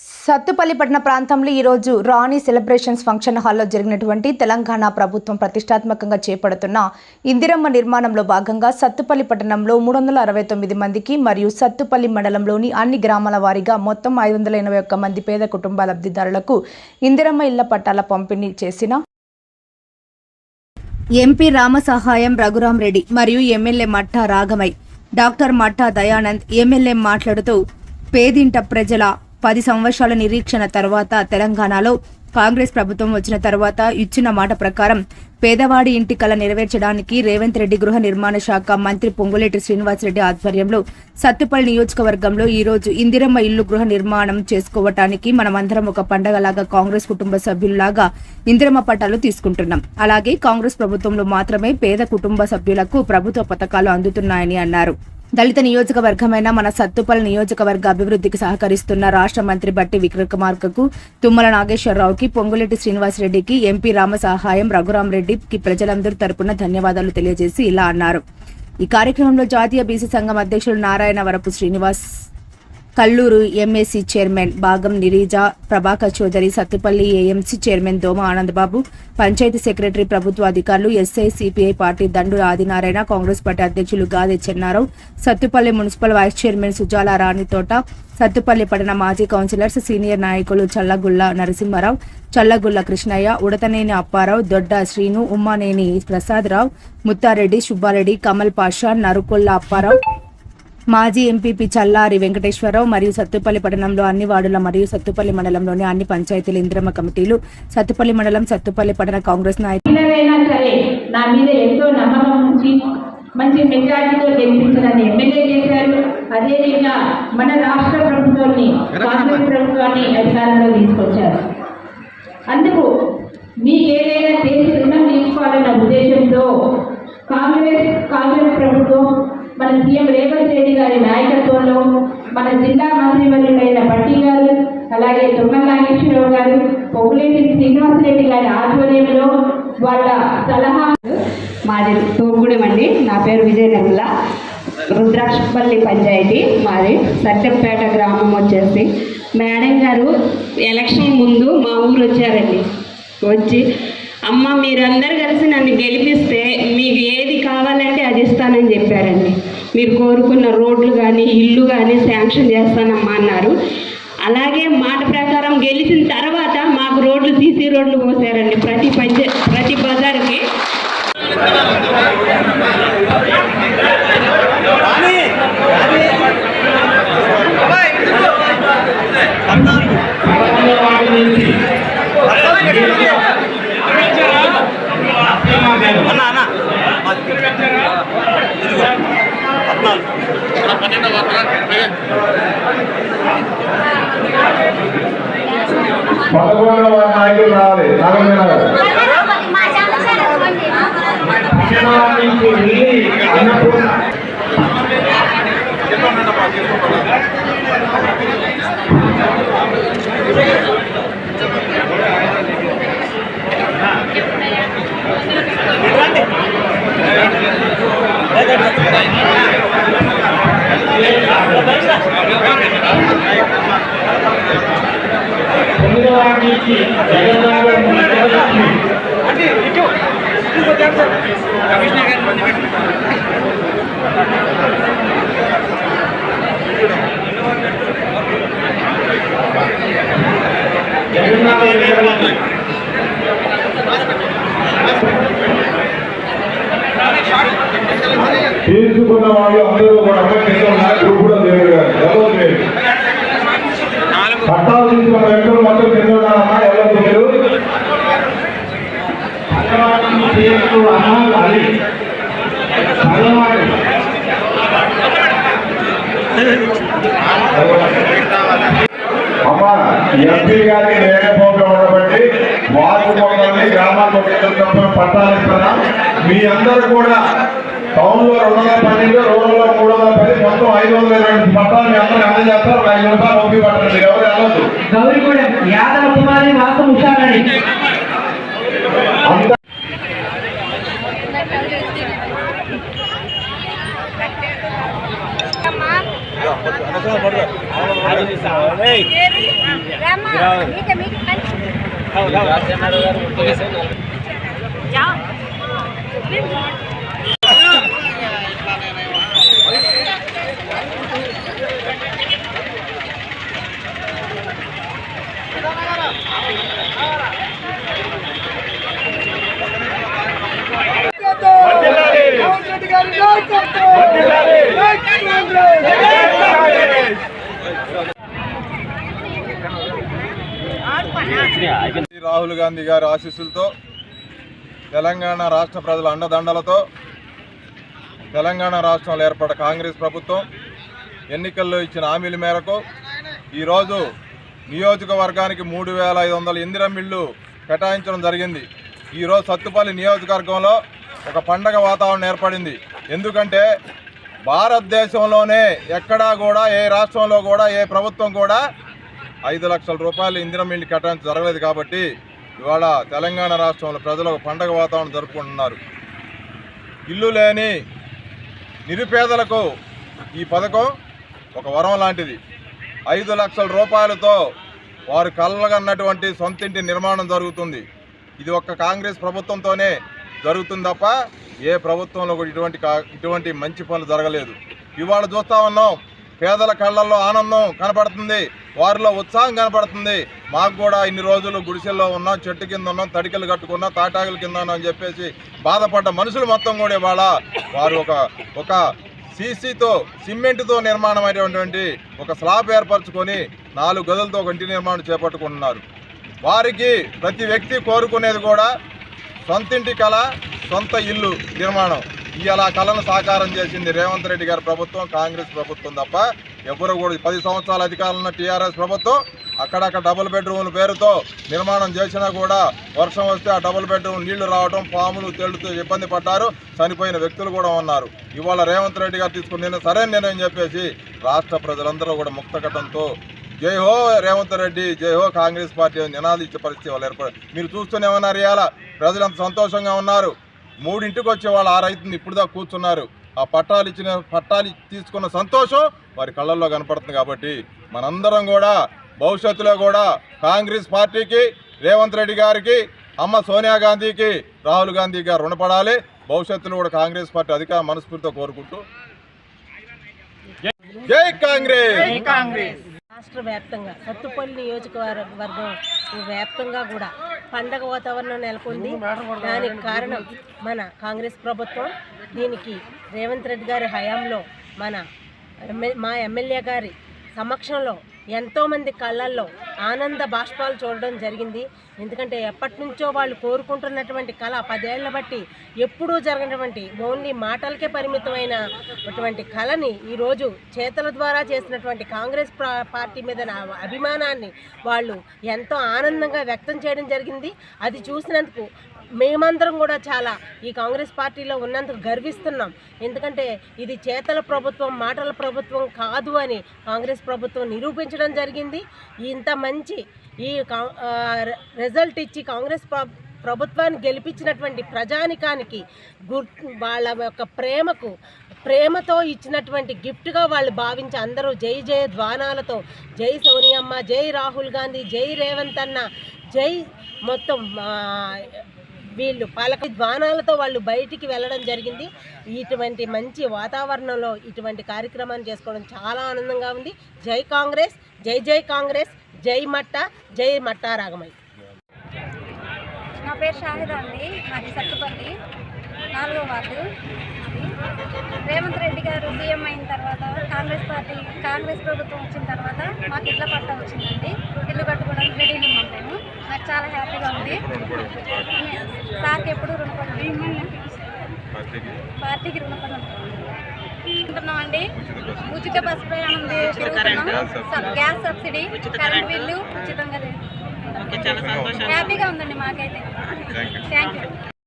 సత్తుపల్లి పట్టణ ప్రాంతంలో ఈరోజు రాణి సెలబ్రేషన్స్ ఫంక్షన్ హాల్లో జరిగినటువంటి తెలంగాణ ప్రభుత్వం ప్రతిష్టాత్మకంగా చేపడుతున్న ఇందిరమ్మ నిర్మాణంలో భాగంగా సత్తుపల్లి పట్టణంలో మూడు వందల అరవై తొమ్మిది మందికి మరియు సత్తుపల్లి మండలంలోని అన్ని గ్రామాల వారీగా మొత్తం ఐదు వందల ఎనభై ఒక్క మంది పేద కుటుంబ లబ్ధిదారులకు ఇందిరమ్మ ఇళ్ళ పట్టాల పంపిణీ చేసిన ఎంపీ రామసహాయం రఘురాం రెడ్డి మరియు MLA Matta Raghamai doctor Matta Dayanand MLA మాట్లాడుతూ పేదింట ప్రజల పది సంవత్సరాల నిరీక్షణ తర్వాత తెలంగాణలో కాంగ్రెస్ ప్రభుత్వం వచ్చిన తర్వాత ఇచ్చిన మాట ప్రకారం పేదవాడి ఇంటి కళ నెరవేర్చడానికి రేవంత్ రెడ్డి గృహ నిర్మాణ శాఖ మంత్రి పొంగులేటి శ్రీనివాసరెడ్డి ఆధ్వర్యంలో సత్తుపల్లి నియోజకవర్గంలో ఈ రోజు ఇందిరమ్మ ఇల్లు గృహ నిర్మాణం చేసుకోవటానికి మనమందరం ఒక పండగలాగా కాంగ్రెస్ కుటుంబ సభ్యుల్లాగా ఇందిరమ్మ పట్టాలు తీసుకుంటున్నాం. అలాగే కాంగ్రెస్ ప్రభుత్వంలో మాత్రమే పేద కుటుంబ సభ్యులకు ప్రభుత్వ పథకాలు అందుతున్నాయని అన్నారు. దళిత నియోజకవర్గమైన మన సత్తుపల్ నియోజకవర్గ అభివృద్ధికి సహకరిస్తున్న రాష్ట్ర మంత్రి బట్టి విక్రమార్కకు తుమ్మల నాగేశ్వరరావుకి పొంగులేటి శ్రీనివాసరెడ్డికి ఎంపీ రామ సహాయం రఘురాం ప్రజలందరి తరపున ధన్యవాదాలు తెలియజేసి ఇలా అన్నారు. ఈ కార్యక్రమంలో జాతీయ బీసీ సంఘం అధ్యక్షులు Narayana Varapu Srinivas Kalluru MAC chairman Bhagam Neeraja Prabhakar Chowdary Sathupalli AMC chairman Doma Anandababu panchayat secretary ప్రభుత్వ అధికారులు SI CPI party Dandu Adinarayana Congress party అధ్యక్షులు Gade Chennarao Sathupalli municipal vice chairman Sujala Ranithota Sathupalli పట్టణ మాజీ counsellors senior నాయకులు చల్లగుల్ల నరసింహారావు చల్లగుల్ల కృష్ణయ్య ఉడతనేని అప్పారావు దొడ్డ శ్రీను ఉమ్మానేని ప్రసాదరావు ముత్తారెడ్డి సుబ్బారెడ్డి కమల్ పాషా నరుకొల్ల అప్పారావు మాజీ MPP చల్లారి వెంకటేశ్వరరావు మరియు సత్తుపల్లి పట్టణంలో అన్ని వార్డుల మరియు సత్తుపల్లి మండలంలోని అన్ని పంచాయతీల ఇంద్రమ్మ కమిటీలు సత్తుపల్లి మండలం సత్తుపల్లి పట్టణ కాంగ్రెస్ నాయకులు నా మీద ఎంతో నమ్మకం ఉంచి మంచి మెజార్టీతో గెలిపించిన నన్ను ఎమ్మెల్యే చేశారు. అదేవిధంగా మన రాష్ట్ర ప్రభుత్వాన్ని కాంగ్రెస్ ప్రభుత్వాన్ని అధికారంలో తీసుకొచ్చారు. అందుకు మీకు ఏదైనా చేసి రుణం తీసుకోవాలన్న ఉద్దేశంతో కాంగ్రెస్ కాంగ్రెస్ ప్రభుత్వం మన సీఎం రేవంత్ రెడ్డి గారి నాయకత్వంలో మన జిల్లా మంత్రివర్యులైన పట్టి గారు అలాగే తుమ్మల నాగేశ్వరరావు గారు పొగులేటి శ్రీనివాసరెడ్డి గారి ఆధ్వర్యంలో వాళ్ళ సలహా మాది తోగుడెం అండి. నా పేరు విజయనగల రుద్రాక్షపల్లి పంచాయతీ. మాది సత్యంపేట గ్రామం వచ్చేసి. మేడం గారు ఎలక్షన్ ముందు మా ఊరు వచ్చారండి. వచ్చి అమ్మ మీరందరూ కలిసి నన్ను గెలిపిస్తే మీకు ఏది కావాలంటే అది ఇస్తానని చెప్పారండి. మీరు కోరుకున్న రోడ్లు కానీ ఇల్లు కానీ శాంక్షన్ చేస్తానమ్మా అన్నారు. అలాగే మాట ప్రకారం గెలిచిన తర్వాత మాకు రోడ్లు సీసీ రోడ్లు పోసారండి ప్రతి పంచ ప్రతి బజార్కి. పదకొండవ వారి నాయకులు రావాలి. నాగమణి గారు అన్నపూర్ణ జగన్నాథం తీసుకున్న వాళ్ళు అందరూ కూడా కింద ఉన్నారు కూడా లేదు లేదు పట్టాలు తీసుకున్న వ్యక్తులు మొత్తం కింద ఉన్నారమ్మా ఎవరో లేదు అమ్మ అది భగవాన్ అమ్మ ఎంపీ గారికి లేకపోతే ఉండబట్టి వార్డు మొదలని గ్రామాలకు పట్టాలు ఇస్తున్నాం మీ అందరూ కూడా టౌన్లో రెండు వందల పన్నెండు రోడ్లలో మూడు వందల పది మొత్తం ఐదు వందల రెండు పట్టాలు మీ అందరూ అందజేస్తారు. ఐదు రూపాయలు పంపి పట్టండి. ఎవరు వెళ్ళొద్దు. గౌరిగూడెం యాదవ కుమారి వాసం ఉషారని అంత అమ్మా శ్రీ గాంధీ గారి ఆశీస్సులతో తెలంగాణ రాష్ట్ర ప్రజల అండదండలతో తెలంగాణ రాష్ట్రంలో ఏర్పడ్డ కాంగ్రెస్ ప్రభుత్వం ఎన్నికల్లో ఇచ్చిన హామీల మేరకు ఈరోజు నియోజకవర్గానికి మూడు వేల ఐదు వందల ఇందిరమిళ్ళు కేటాయించడం జరిగింది. ఈరోజు సత్తుపల్లి నియోజకవర్గంలో ఒక పండగ వాతావరణం ఏర్పడింది. ఎందుకంటే భారతదేశంలోనే ఎక్కడా కూడా ఏ రాష్ట్రంలో కూడా ఏ ప్రభుత్వం కూడా ఐదు లక్షల రూపాయలు ఇందిరమిళ్ళు కేటాయించడం జరగలేదు కాబట్టి ఇవాళ తెలంగాణ రాష్ట్రంలో ప్రజలు ఒక పండగ వాతావరణం జరుపుకుంటున్నారు. ఇల్లు లేని నిరుపేదలకు ఈ పథకం ఒక వరం లాంటిది. ఐదు లక్షల రూపాయలతో వారు కళ్ళగన్నటువంటి సొంతింటి నిర్మాణం జరుగుతుంది. ఇది ఒక్క కాంగ్రెస్ ప్రభుత్వంతోనే జరుగుతుంది తప్ప ఏ ప్రభుత్వంలో కూడా ఇటువంటి కా- ఇటువంటి మంచి పనులు జరగలేదు. ఇవాళ చూస్తా ఉన్నాం పేదల కళ్ళల్లో ఆనందం కనపడుతుంది. వారిలో ఉత్సాహం కనపడుతుంది. మాకు కూడా ఇన్ని రోజులు గుడిసెల్లో ఉన్నాం చెట్టు కింద ఉన్నాం తడికలు కట్టుకున్నాం తాటాకుల కింద ఉన్నాం అని చెప్పేసి బాధపడ్డ మనుషులు మొత్తం కూడా ఇవాళ వారు ఒక ఒక సీసీతో సిమెంట్తో నిర్మాణం అయినటువంటి ఒక స్లాబ్ ఏర్పరచుకొని నాలుగు గదులతో ఒక ఇంటి నిర్మాణం చేపట్టుకుంటున్నారు. వారికి ప్రతి వ్యక్తి కోరుకునేది కూడా సొంతింటి కళ సొంత ఇల్లు నిర్మాణం. ఇలా కళను సాకారం చేసింది రేవంత్ రెడ్డి గారి ప్రభుత్వం కాంగ్రెస్ ప్రభుత్వం తప్ప ఎవరు కూడా పది సంవత్సరాల అధికారంలో ఉన్న టీఆర్ఎస్ ప్రభుత్వం అక్కడక్కడ డబుల్ బెడ్రూమ్ల పేరుతో నిర్మాణం చేసినా కూడా వర్షం వస్తే ఆ డబుల్ బెడ్రూమ్ నీళ్ళు రావడం పాములు తేలుతూ ఇబ్బంది పడ్డారు. చనిపోయిన వ్యక్తులు కూడా ఉన్నారు. ఇవాళ రేవంత్ రెడ్డి గారు తీసుకున్న నిర్ణయం సరైన నిర్ణయం చెప్పేసి రాష్ట్ర ప్రజలందరూ కూడా ముక్తకటంతో జై హో రేవంత్ రెడ్డి జై హో కాంగ్రెస్ పార్టీ అని ఇచ్చే పరిస్థితి వాళ్ళు ఏర్పడి మీరు చూస్తూనే ఉన్నారు ఇవాళ. ప్రజలంత సంతోషంగా ఉన్నారు. మూడింటికి వచ్చే వాళ్ళు ఆ రైతుని ఇప్పుడు దాకా కూర్చున్నారు. ఆ పట్టాలు ఇచ్చిన పట్టాలు తీసుకున్న సంతోషం వారి కళ్ళల్లో కనపడుతుంది కాబట్టి మనందరం కూడా భవిష్యత్తులో కూడా కాంగ్రెస్ పార్టీకి రేవంత్ రెడ్డి గారికి అమ్మ సోనియా గాంధీకి రాహుల్ గాంధీ గారు రుణపడాలి. భవిష్యత్తులో కూడా కాంగ్రెస్ పార్టీ అధిక మనస్ఫూర్తితో కోరుకుంటూ. జై కాంగ్రెస్! రాష్ట్ర వ్యాప్తంగా సత్తుపల్లి నియోజకవర్గం వ్యాప్తంగా కూడా పండగ వాతావరణం నెలకొంది. దానికి కారణం మన కాంగ్రెస్ ప్రభుత్వం. దీనికి రేవంత్ రెడ్డి గారి హయాంలో మన ఎమ్మె- మా ఎమ్మెల్యే గారి సమక్షంలో ఎంతోమంది కళ్ళల్లో ఆనంద బాష్పాలు చూడడం జరిగింది. ఎందుకంటే ఎప్పటి నుంచో వాళ్ళు కోరుకుంటున్నటువంటి కళ పదేళ్ళ బట్టి ఎప్పుడూ జరగనటువంటి ఓన్లీ మాటలకే పరిమితమైన అటువంటి కళని ఈరోజు చేతల ద్వారా చేసినటువంటి కాంగ్రెస్ పార్టీ మీద అభిమానాన్ని వాళ్ళు ఎంతో ఆనందంగా వ్యక్తం చేయడం జరిగింది. అది చూసినందుకు మేమందరం కూడా చాలా ఈ కాంగ్రెస్ పార్టీలో ఉన్నందుకు గర్విస్తున్నాం. ఎందుకంటే ఇది చేతల ప్రభుత్వం మాటల ప్రభుత్వం కాదు అని కాంగ్రెస్ ప్రభుత్వం నిరూపించడం జరిగింది. ఇంత మంచి ఈ రిజల్ట్ ఇచ్చి కాంగ్రెస్ ప్రభుత్వాన్ని గెలిపించినటువంటి ప్రజానికానికి గుర్ వాళ్ళ యొక్క ప్రేమకు ప్రేమతో ఇచ్చినటువంటి గిఫ్ట్గా వాళ్ళు భావించి అందరూ జై జయ ద్వానాలతో జై సోనియమ్మ జై రాహుల్ గాంధీ జై రేవంత్ అన్న జై మొత్తం వీళ్ళు పాలక ద్వానాలతో వాళ్ళు బయటికి వెళ్ళడం జరిగింది. ఇటువంటి మంచి వాతావరణంలో ఇటువంటి కార్యక్రమాన్ని చేసుకోవడం చాలా ఆనందంగా ఉంది. జై కాంగ్రెస్ జై జై కాంగ్రెస్ జై మట్ట జై మట్టా రాగమయ్య నా పేరు షాహిదా అండి. మాది సత్తుపల్లి నాలుగో వార్డు. రేవంత్ రెడ్డి గారు సీఎం అయిన తర్వాత కాంగ్రెస్ పార్టీ కాంగ్రెస్ ప్రభుత్వం వచ్చిన తర్వాత మాకు ఇళ్ళ పట్ట వచ్చిందండి. ఇల్లు కట్టుకోవడానికి రెడీగా ఉన్నాం మేము. నాకు చాలా హ్యాపీగా ఉంది. సార్కి ఎప్పుడు రుణపడి పార్టీకి రుణపడి ఉంటున్నామండి ఉచిత బస్ ప్రయాణం గ్యాస్ సబ్సిడీ కరెంట్ బిల్లు ఉచితంగా హ్యాపీగా ఉందండి మాకైతే. Thank you